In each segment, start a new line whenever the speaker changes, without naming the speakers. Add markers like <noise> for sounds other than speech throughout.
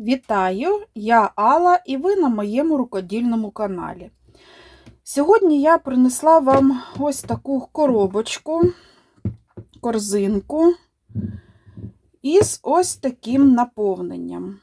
Вітаю! Я Алла і ви на моєму рукодільному каналі. Сьогодні я принесла вам ось таку коробочку, корзинку із ось таким наповненням.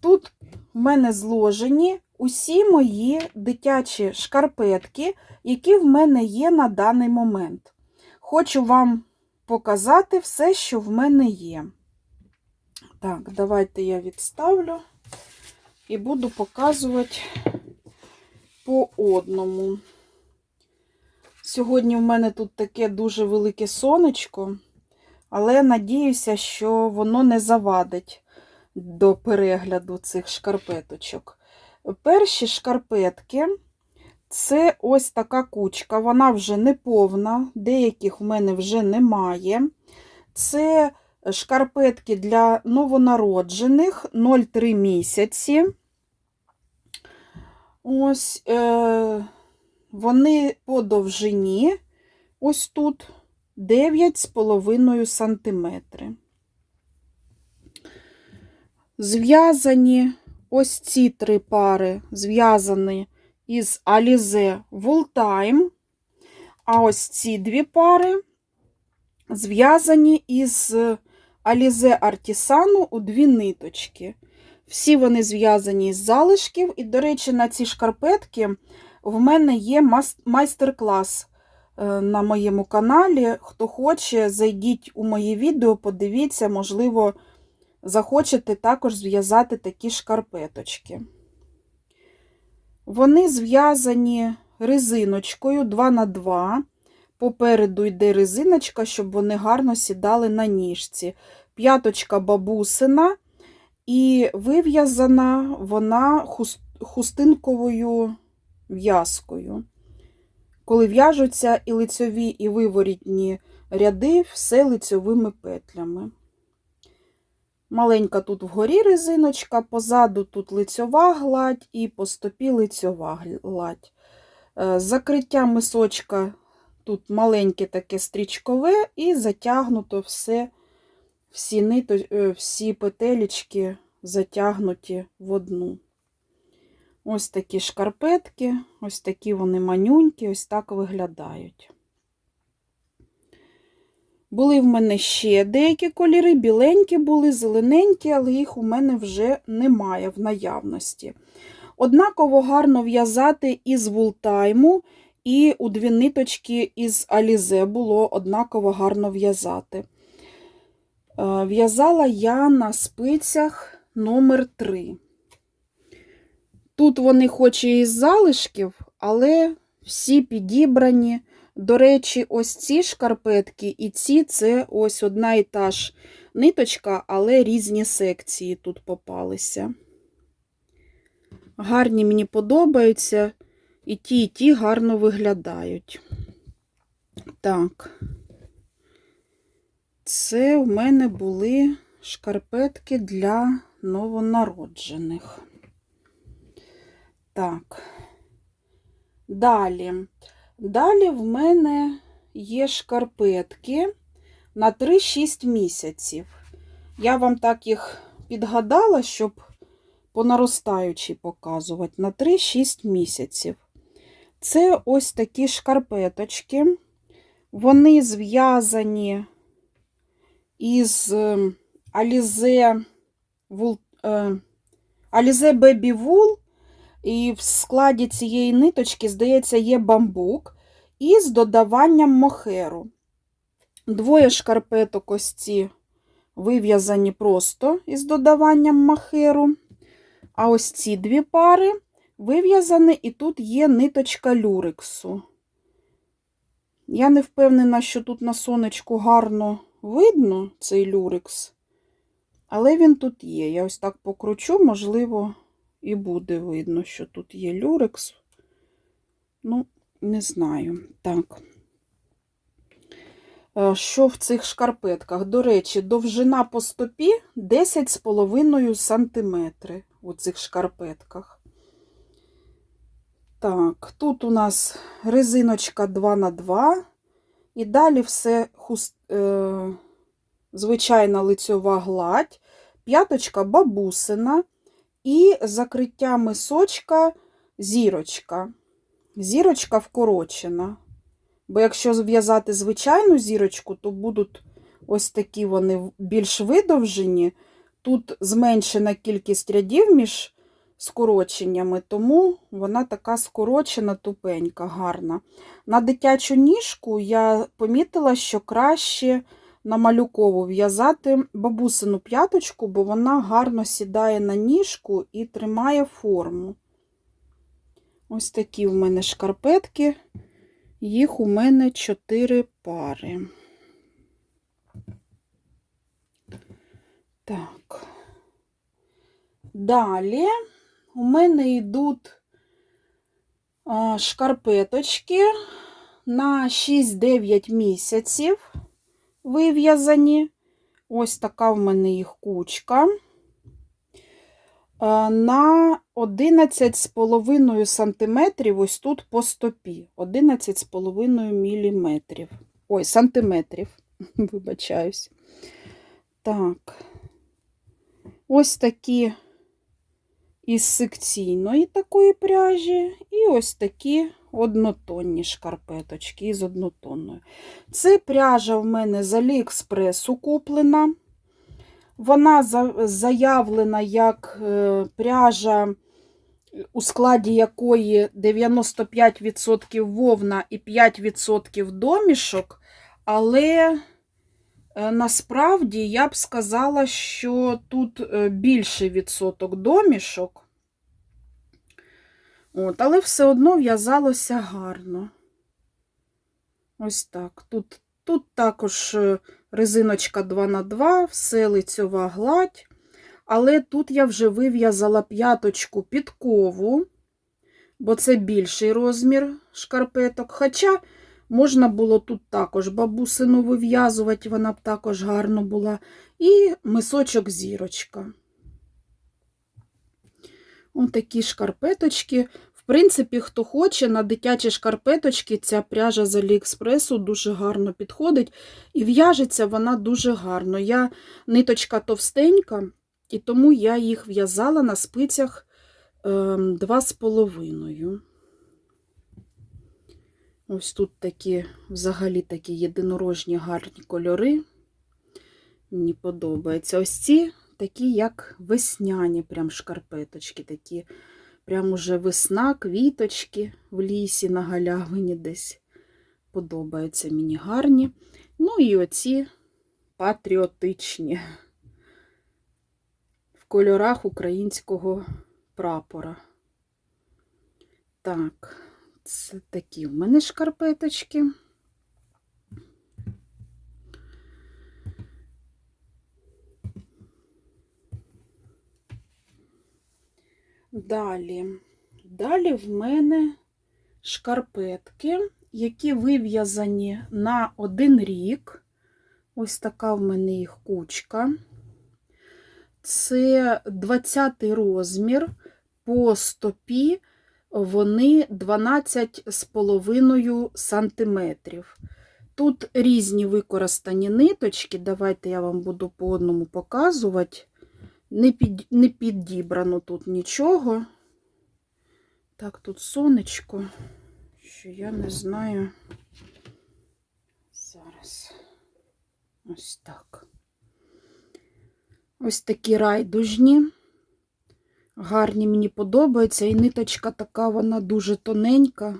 Тут в мене зложені усі мої дитячі шкарпетки, які в мене є на даний момент. Хочу вам показати все, що в мене є. Так, давайте я відставлю і буду показувати по одному. Сьогодні в мене тут таке дуже велике сонечко, але надіюся, що воно не завадить до перегляду цих шкарпеточок. Перші шкарпетки це ось така кучка, вона вже не повна, деяких в мене вже немає. Це шкарпетки для новонароджених 0,3 місяці. Ось е, вони по довжині, ось тут 9,5 сантиметри. Зв'язані ось ці три пари зв'язані із Alize Wooltime, а ось ці дві пари зв'язані із Alize Artisan у дві ниточки. Всі вони зв'язані із залишків. І, до речі, на ці шкарпетки в мене є майстер-клас е, на моєму каналі. Хто хоче, зайдіть у мої відео, подивіться, можливо, захочете також зв'язати такі шкарпеточки. Вони зв'язані резиночкою 2х2. Попереду йде резиночка, щоб вони гарно сідали на ніжці. П'яточка бабусина, і вив'язана вона хустинковою в'язкою. Коли в'яжуться і лицьові, і виворітні ряди, все лицьовими петлями. Маленька тут вгорі резиночка, позаду тут лицьова гладь і по стопі лицьова гладь. Е, закриття мисочка тут маленьке таке стрічкове, і затягнуто все, всі нито, е, всі петелечки затягнуті в одну. Ось такі шкарпетки, ось такі вони манюнькі, ось так виглядають. Були в мене ще деякі кольори, біленькі були, зелененькі, але їх у мене вже немає в наявності. Однаково гарно в'язати із вултайму, і у дві ниточки із Алізе було однаково гарно в'язати. Е, в'язала я на спицях номер 3 Тут вони хоч і із залишків, але всі підібрані. До речі, ось ці шкарпетки і ці це ось одна і та ж ниточка, але різні секції тут попалися. Гарні мені подобаються, і ті, і ті гарно виглядають. Так, це в мене були шкарпетки для новонароджених. Так, далі. Далі в мене є шкарпетки на 3-6 місяців. Я вам так їх підгадала, щоб по наростаючій показувати на 3-6 місяців. Це ось такі шкарпеточки. Вони зв'язані із ем, Alize е, Alize Baby Wool і в складі цієї ниточки, здається, є бамбук із додаванням мохеру. Двоє шкарпеток ось вив'язані просто із додаванням мохеру. А ось ці дві пари вив'язані, і тут є ниточка люрексу. Я не впевнена, що тут на сонечку гарно видно цей люрекс, але він тут є. Я ось так покручу, можливо, і буде видно, що тут є люрекс. Ну, не знаю. Так. Е, що в цих шкарпетках? До речі, довжина по стопі 10,5 см у цих шкарпетках. Так, тут у нас резиночка 2х2, і далі все хуст, е, звичайна лицьова гладь. п'яточка бабусина і закриття мисочка зірочка. Зірочка вкорочена. Бо якщо зв'язати звичайну зірочку, то будуть ось такі вони більш видовжені. Тут зменшена кількість рядів між скороченнями, тому вона така скорочена, тупенька, гарна. На дитячу ніжку я помітила, що краще на малюкову в'язати бабусину п'яточку, бо вона гарно сідає на ніжку і тримає форму. Ось такі в мене шкарпетки. Їх у мене 4 пари. Так. Далі у мене йдуть шкарпеточки на 6-9 місяців вив'язані. Ось така в мене їх кучка. На 11,5 сантиметрів, ось тут по стопі. 11,5 міліметрів. Ой, сантиметрів, <laughs> вибачаюсь. Так. Ось такі із секційної такої пряжі, і ось такі однотонні шкарпеточки із однотонною. Це пряжа в мене з Аліекспресу куплена. Вона заявлена як е, пряжа, у складі якої 95% вовна і 5% домішок, але насправді я б сказала, що тут е, більший відсоток домішок, От, але все одно в'язалося гарно. Ось так. Тут, Тут також резиночка 2х2, все лицьова гладь. Але тут я вже вив'язала п'яточку підкову, бо це більший розмір шкарпеток. Хоча можна було тут також бабусину вив'язувати, вона б також гарно була. І мисочок зірочка. Ось такі шкарпеточки. В принципі, хто хоче, на дитячі шкарпеточки ця пряжа з Аліекспресу дуже гарно підходить. І в'яжеться вона дуже гарно. Я ниточка товстенька, і тому я їх в'язала на спицях 2,5. Ось тут такі, взагалі такі єдинорожні гарні кольори. Мені подобається. Ось ці такі, як весняні прям шкарпеточки, такі. Прям уже весна, квіточки в лісі на галявині десь. Подобаються мені гарні. Ну і оці патріотичні в кольорах українського прапора. Так, це такі в мене шкарпеточки. Далі. Далі в мене шкарпетки, які вив'язані на один рік. Ось така в мене їх кучка. Це 20 розмір по стопі, вони 12,5 сантиметрів. Тут різні використані ниточки. Давайте я вам буду по одному показувати. Не під, не підібрано тут нічого. Так, тут сонечко, що я не знаю. Зараз ось так. Ось такі райдужні. Гарні мені подобаються. І ниточка така, вона дуже тоненька.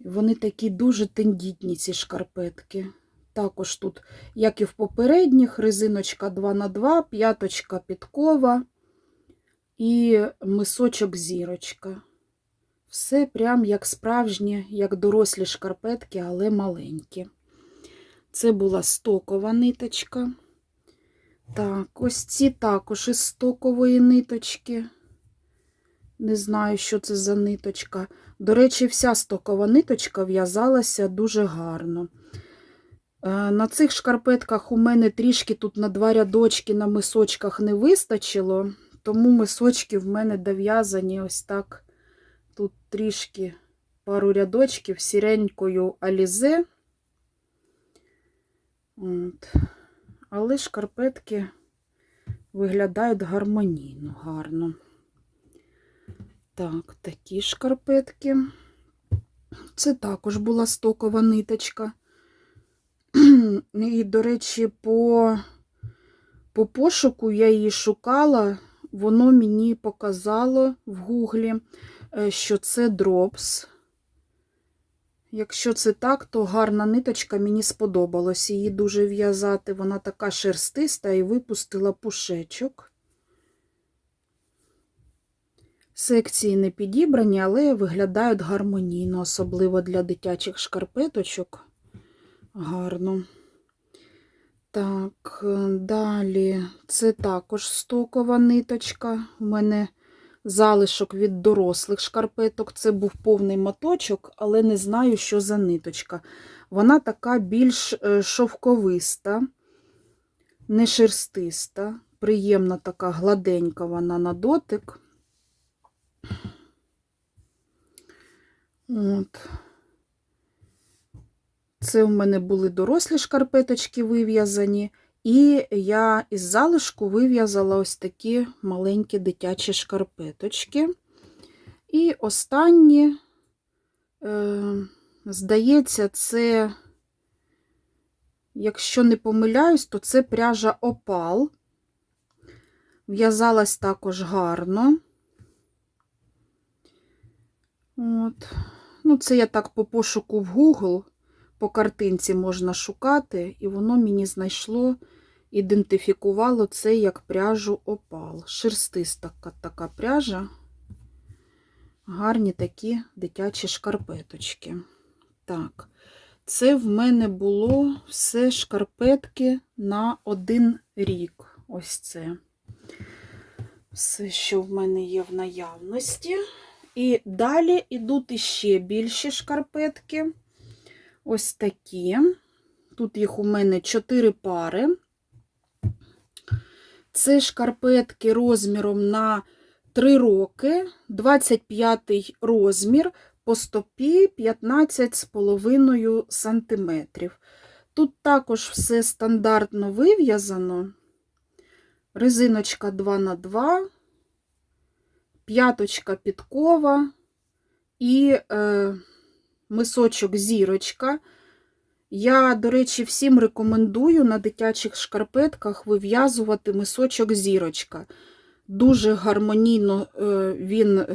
Вони такі дуже тендітні, ці шкарпетки. Також тут, як і в попередніх, резиночка 2х2, п'яточка підкова і мисочок зірочка. Все прям як справжні, як дорослі шкарпетки, але маленькі. Це була стокова ниточка. Так, ось ці також із стокової ниточки. Не знаю, що це за ниточка. До речі, вся стокова ниточка в'язалася дуже гарно. Е, на цих шкарпетках у мене трішки тут на два рядочки на мисочках не вистачило, тому мисочки в мене дов'язані ось так. Тут трішки пару рядочків сіренькою алізе. От. Але шкарпетки виглядають гармонійно, гарно. Так, такі шкарпетки. Це також була стокова ниточка. І, до речі, по, по пошуку я її шукала, воно мені показало в гуглі, е, що це дропс. Якщо це так, то гарна ниточка мені сподобалась. Її дуже в'язати. Вона така шерстиста і випустила пушечок. Секції не підібрані, але виглядають гармонійно, особливо для дитячих шкарпеточок. Гарно. Так, далі це також стокова ниточка. У мене залишок від дорослих шкарпеток. Це був повний моточок, але не знаю, що за ниточка. Вона така більш е, шовковиста, не шерстиста, приємна така гладенька вона на дотик. От. Це в мене були дорослі шкарпеточки вив'язані, і я із залишку вив'язала ось такі маленькі дитячі шкарпеточки. І останні, е, здається, це, якщо не помиляюсь, то це пряжа опал. В'язалась також гарно. От. Ну, це я так по пошуку в Google, по картинці можна шукати, і воно мені знайшло, ідентифікувало це як пряжу опал. Шерстиста така пряжа. Гарні такі дитячі шкарпеточки. Так, це в мене було все шкарпетки на один рік. Ось це. Все, що в мене є в наявності. І далі йдуть іще більші шкарпетки. Ось такі. Тут їх у мене 4 пари. Це шкарпетки розміром на 3 роки, 25 розмір, по стопі 15,5 см. Тут також все стандартно вив'язано. Резиночка 2х2, п'яточка підкова і е, мисочок зірочка. Я, до речі, всім рекомендую на дитячих шкарпетках вив'язувати мисочок зірочка. Дуже гармонійно е, він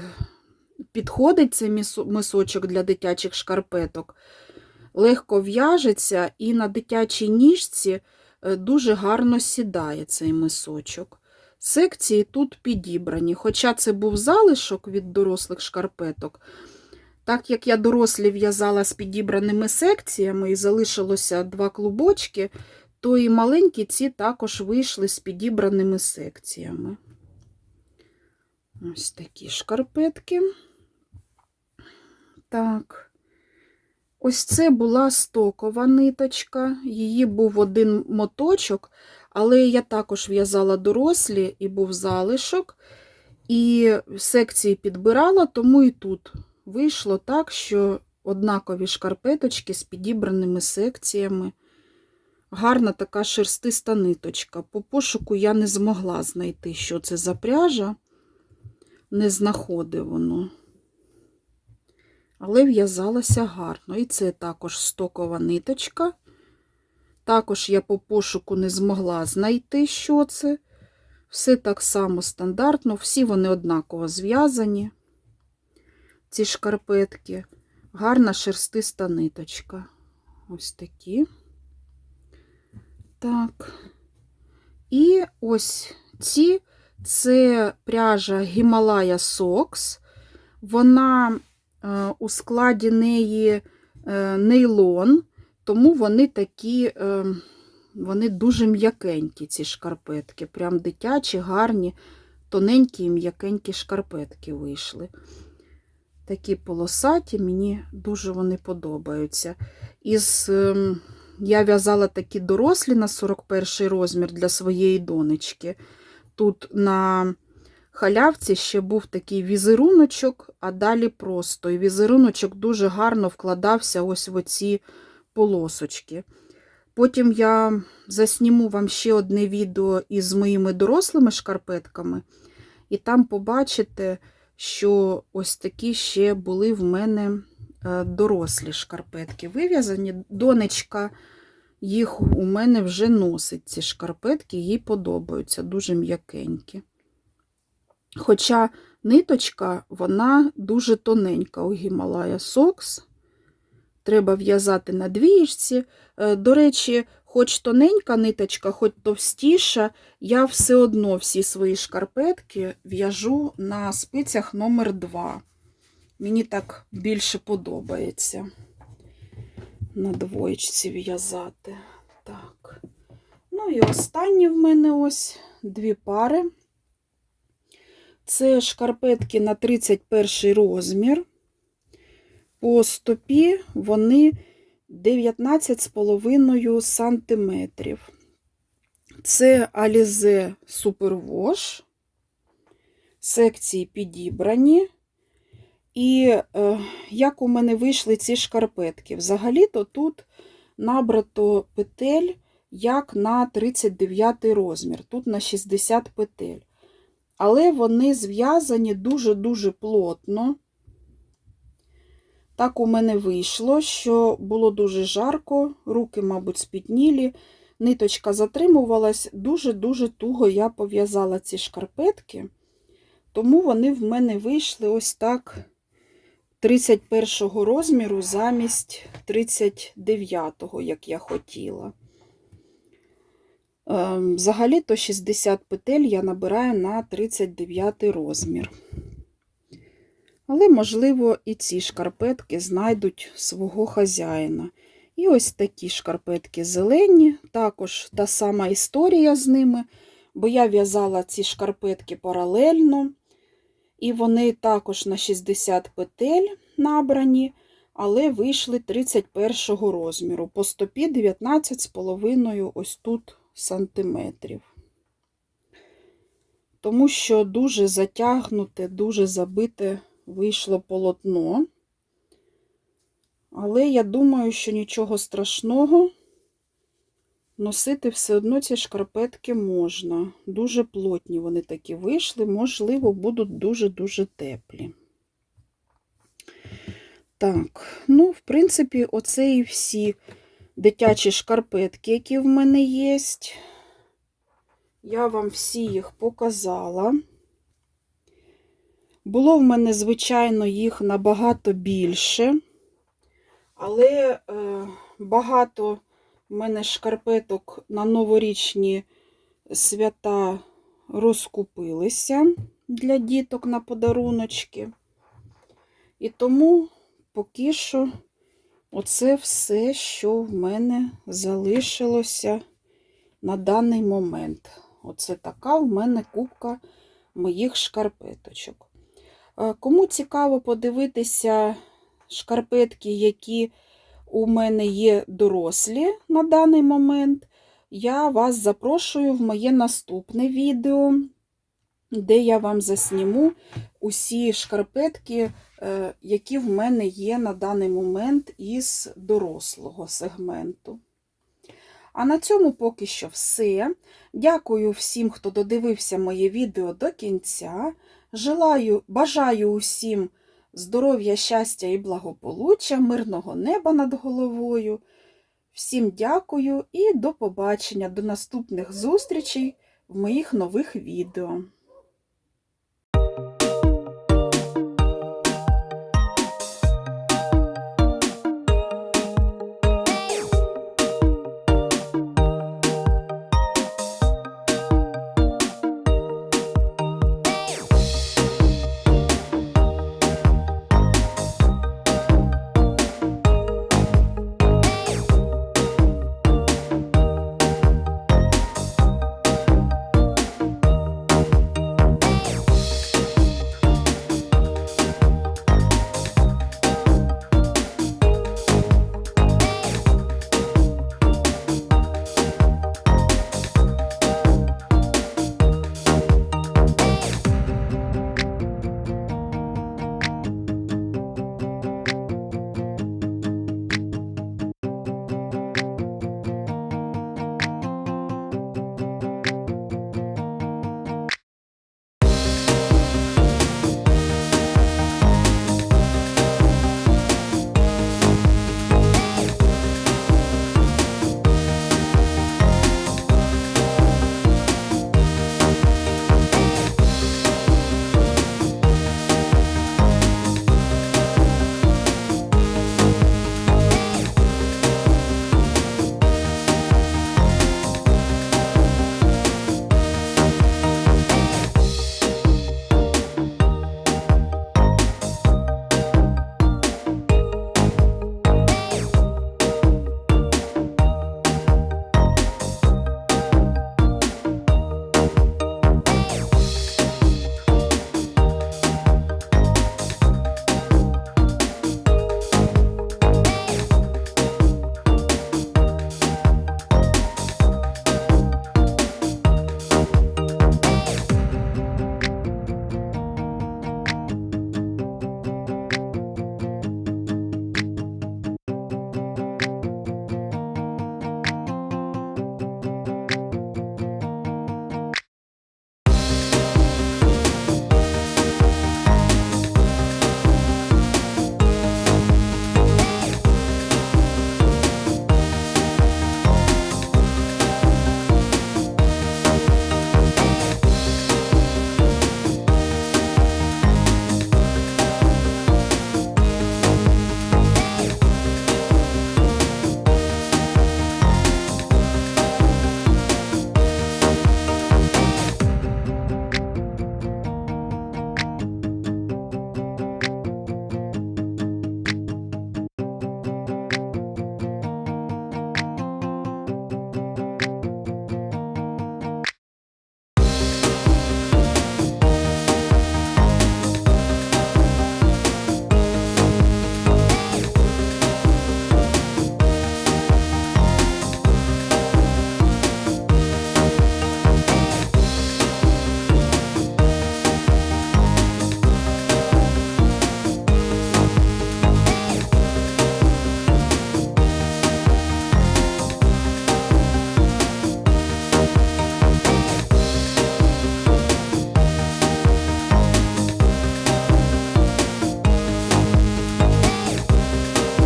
підходить, цей мисочок для дитячих шкарпеток. Легко в'яжеться і на дитячій ніжці е, дуже гарно сідає цей мисочок. Секції тут підібрані, хоча це був залишок від дорослих шкарпеток. Так як я дорослі в'язала з підібраними секціями і залишилося два клубочки, то і маленькі ці також вийшли з підібраними секціями. Ось такі шкарпетки. Так, ось це була стокова ниточка, її був один моточок, але я також в'язала дорослі і був залишок, і секції підбирала, тому і тут вийшло так, що однакові шкарпеточки з підібраними секціями. Гарна така шерстиста ниточка. По пошуку я не змогла знайти, що це за пряжа, не знаходив воно. Але в'язалася гарно. І це також стокова ниточка. Також я по пошуку не змогла знайти, що це. Все так само стандартно, всі вони однаково зв'язані. Ці шкарпетки. Гарна шерстиста ниточка. Ось такі. Так. І ось ці це пряжа Himalaya Socks. Вона е, у складі неї е, нейлон, тому вони такі, е, вони дуже м'якенькі, ці шкарпетки. Прям дитячі, гарні, тоненькі і м'якенькі шкарпетки вийшли. Такі полосаті, мені дуже вони подобаються. Із, ем, Я в'язала такі дорослі на 41 розмір для своєї донечки. Тут на халявці ще був такий візеруночок, а далі просто. І візеруночок дуже гарно вкладався ось в оці полосочки. Потім я засніму вам ще одне відео із моїми дорослими шкарпетками, і там побачите, що ось такі ще були в мене е, дорослі шкарпетки вив'язані. Донечка їх у мене вже носить, ці шкарпетки, їй подобаються, дуже м'якенькі. Хоча ниточка, вона дуже тоненька у Гімалая Сокс. Треба в'язати на двієчці. Е, До речі, хоч тоненька ниточка, хоч товстіша, я все одно всі свої шкарпетки в'яжу на спицях номер 2. Мені так більше подобається на двоєчці в'язати. Так. Ну і останні в мене ось дві пари. Це шкарпетки на 31 розмір. По стопі вони 19,5 сантиметрів. Це Alize Superwash. Секції підібрані. І е, як у мене вийшли ці шкарпетки? Взагалі-то тут набрато петель як на 39 розмір, тут на 60 петель. Але вони зв'язані дуже-дуже плотно. Так у мене вийшло, що було дуже жарко, руки, мабуть, спітнілі, ниточка затримувалась, дуже-дуже туго я пов'язала ці шкарпетки, тому вони в мене вийшли ось так 31 розміру замість 39-го, як я хотіла. Ем, Взагалі-то 60 петель я набираю на 39 розмір. Але, можливо, і ці шкарпетки знайдуть свого хазяїна. І ось такі шкарпетки зелені, також та сама історія з ними, бо я в'язала ці шкарпетки паралельно, і вони також на 60 петель набрані, але вийшли 31 розміру. По стопі 19,5 ось тут сантиметрів. Тому що дуже затягнуте, дуже забите вийшло полотно. Але я думаю, що нічого страшного. Носити все одно ці шкарпетки можна. Дуже плотні вони такі вийшли, можливо, будуть дуже-дуже теплі. Так, ну, в принципі, оце і всі дитячі шкарпетки, які в мене є. Я вам всі їх показала. Було в мене, звичайно, їх набагато більше, але е, багато в мене шкарпеток на новорічні свята розкупилися для діток на подаруночки. І тому поки що оце все, що в мене залишилося на даний момент. Оце така в мене кубка моїх шкарпеточок. Е, Кому цікаво подивитися шкарпетки, які у мене є дорослі на даний момент, я вас запрошую в моє наступне відео, де я вам засніму усі шкарпетки, е, які в мене є на даний момент із дорослого сегменту. А на цьому поки що все. Дякую всім, хто додивився моє відео до кінця. Желаю, бажаю усім здоров'я, щастя і благополуччя, мирного неба над головою. Всім дякую і до побачення, до наступних зустрічей в моїх нових відео.